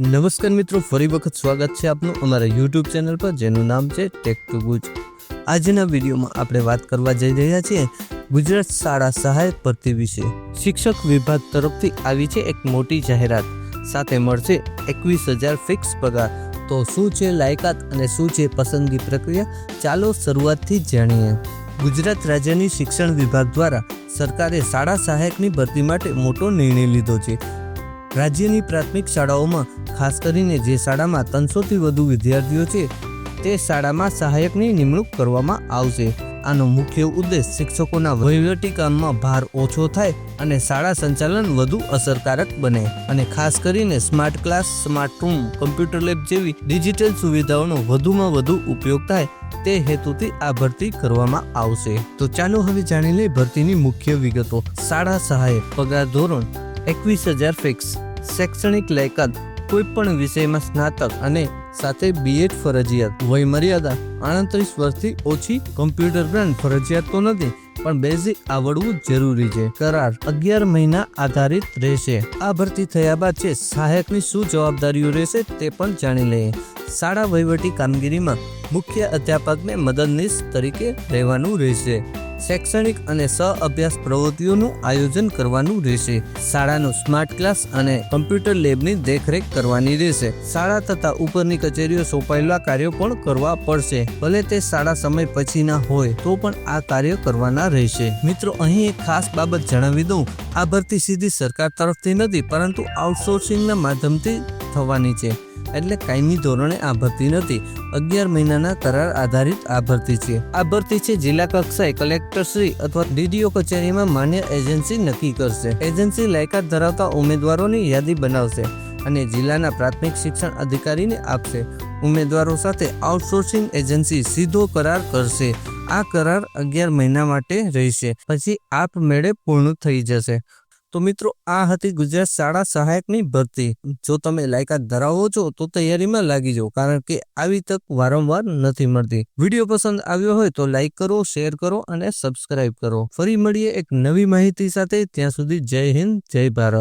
નમસ્કાર મિત્રો, ફરી વખત સ્વાગત છે આપનું અમારા યુટ્યુબ ચેનલ પર, જેનું નામ છે ટેક ટુ ગુજ આજના વિડીયોમાં આપણે વાત કરવા જઈ રહ્યા છીએ ગુજરાત શાળા સહાયક ભરતી વિશે. શિક્ષક વિભાગ તરફથી આવી છે એક મોટી જાહેરાત. સાથે મળશે એકવીસ હજાર ફિક્સ પગાર. તો શું છે લાયકાત અને શું છે પસંદગી પ્રક્રિયા? ચાલો શરૂઆતથી જાણીએ. ગુજરાત રાજ્યની શિક્ષણ વિભાગ દ્વારા સરકારે શાળા સહાયકની ભરતી માટે મોટો નિર્ણય લીધો છે. રાજ્યની પ્રાથમિક શાળાઓમાં, ખાસ કરીને જે શાળામાં ત્રણસોથી વધુ વિદ્યાર્થીઓ છે, તે શાળામાં સહાયકની નિમણૂક કરવામાં આવશે. આનો મુખ્ય ઉદ્દેશ શિક્ષકોના વહીવટી કામમાં ભાર ઓછો થાય અને શાળા સંચાલન વધુ અસરકારક બને. અને ખાસ કરીને smart class, smart room, computer lab જેવી ડિજિટલ સુવિધાઓનો વધુમાં વધુ ઉપયોગ થાય, તે હેતુથી આ ભરતી કરવામાં આવશે. તો ચાલો હવે જાણી લઈએ ભરતીની મુખ્ય વિગતો. શાળા સહાયક, પગાર ધોરણ એકવીસ હજાર ફિક્સ. શૈક્ષણિક લાયકાત કોઈ પણ વિષયમાં સ્નાતક અને સાથે બીએડ ફરજિયાત. વય મર્યાદા આડત્રીસ વર્ષથી ઓછી કમ્પ્યુટર જ્ઞાન ફરજિયાત તો નથી, પણ બેઝિક આવડવું જરૂરી છે. કરાર, અગિયાર મહિના આધારિત રહેશે. આ ભરતી થયા બાદ છે, સહાયકની શું જવાબદારીઓ રહેશે તે પણ જાણી લઈએ. શાળા વહીવટી કામગીરીમાં મુખ્ય અધ્યાપકને મદદનીશ તરીકે રહેવાનું રહેશે. શૈક્ષણિક અને સહ અભ્યાસ પ્રવૃત્તિઓનું આયોજન કરવાનું રહેશે. શાળાનો સ્માર્ટ ક્લાસ અને કમ્પ્યુટર લેબની દેખરેખ કરવાની રહેશે. શાળા તથા ઉપરની કચેરીઓ સોંપાયેલા કાર્યો પણ કરવા પડશે. ભલે તે શાળા સમય પછીના હોય, તો પણ આ કાર્ય કરવાના રહેશે. મિત્રો, અહીં એક ખાસ બાબત જણાવી દઉં. આ ભરતી સીધી સરકાર તરફથી નથી, પરંતુ આઉટસોર્સિંગના માધ્યમથી થવાની છે. એટલે કાયમી ધોરણે આ ભરતી નથી. અગિયાર મહિનાના કરાર આધારિત આ ભરતી છે. આ ભરતી છે જિલ્લા કક્ષાએ કલેક્ટર શ્રી અથવા ડીડીઓ કચેરીમાં માન્ય એજન્સી નક્કી કરશે. એજન્સી લાયકાત ધરાવતા ઉમેદવારોની યાદી બનાવશે અને જિલ્લાના પ્રાથમિક શિક્ષણ અધિકારીને આપશે. ઉમેદવારો સાથે આઉટસોર્સિંગ એજન્સી સીધો કરાર કરશે. આ કરાર અગિયાર મહિના માટે રહેશે. પછી આપમેળે પૂર્ણ થઈ જશે. તો મિત્રો, આ હતી ગુજરાત શાળા સહાયકની ભરતી. જો તમે લાયકાત ધરાવો છો, તો તૈયારીમાં લાગી જાઓ, કારણ કે આવી તક વારંવાર નથી મળતી. વીડિયો પસંદ આવ્યો હોય તો લાઈક કરો, શેર કરો અને સબસ્ક્રાઇબ કરો. ફરી મળીએ એક નવી માહિતી સાથે. ત્યાં સુધી જય હિન્દ, જય ભારત.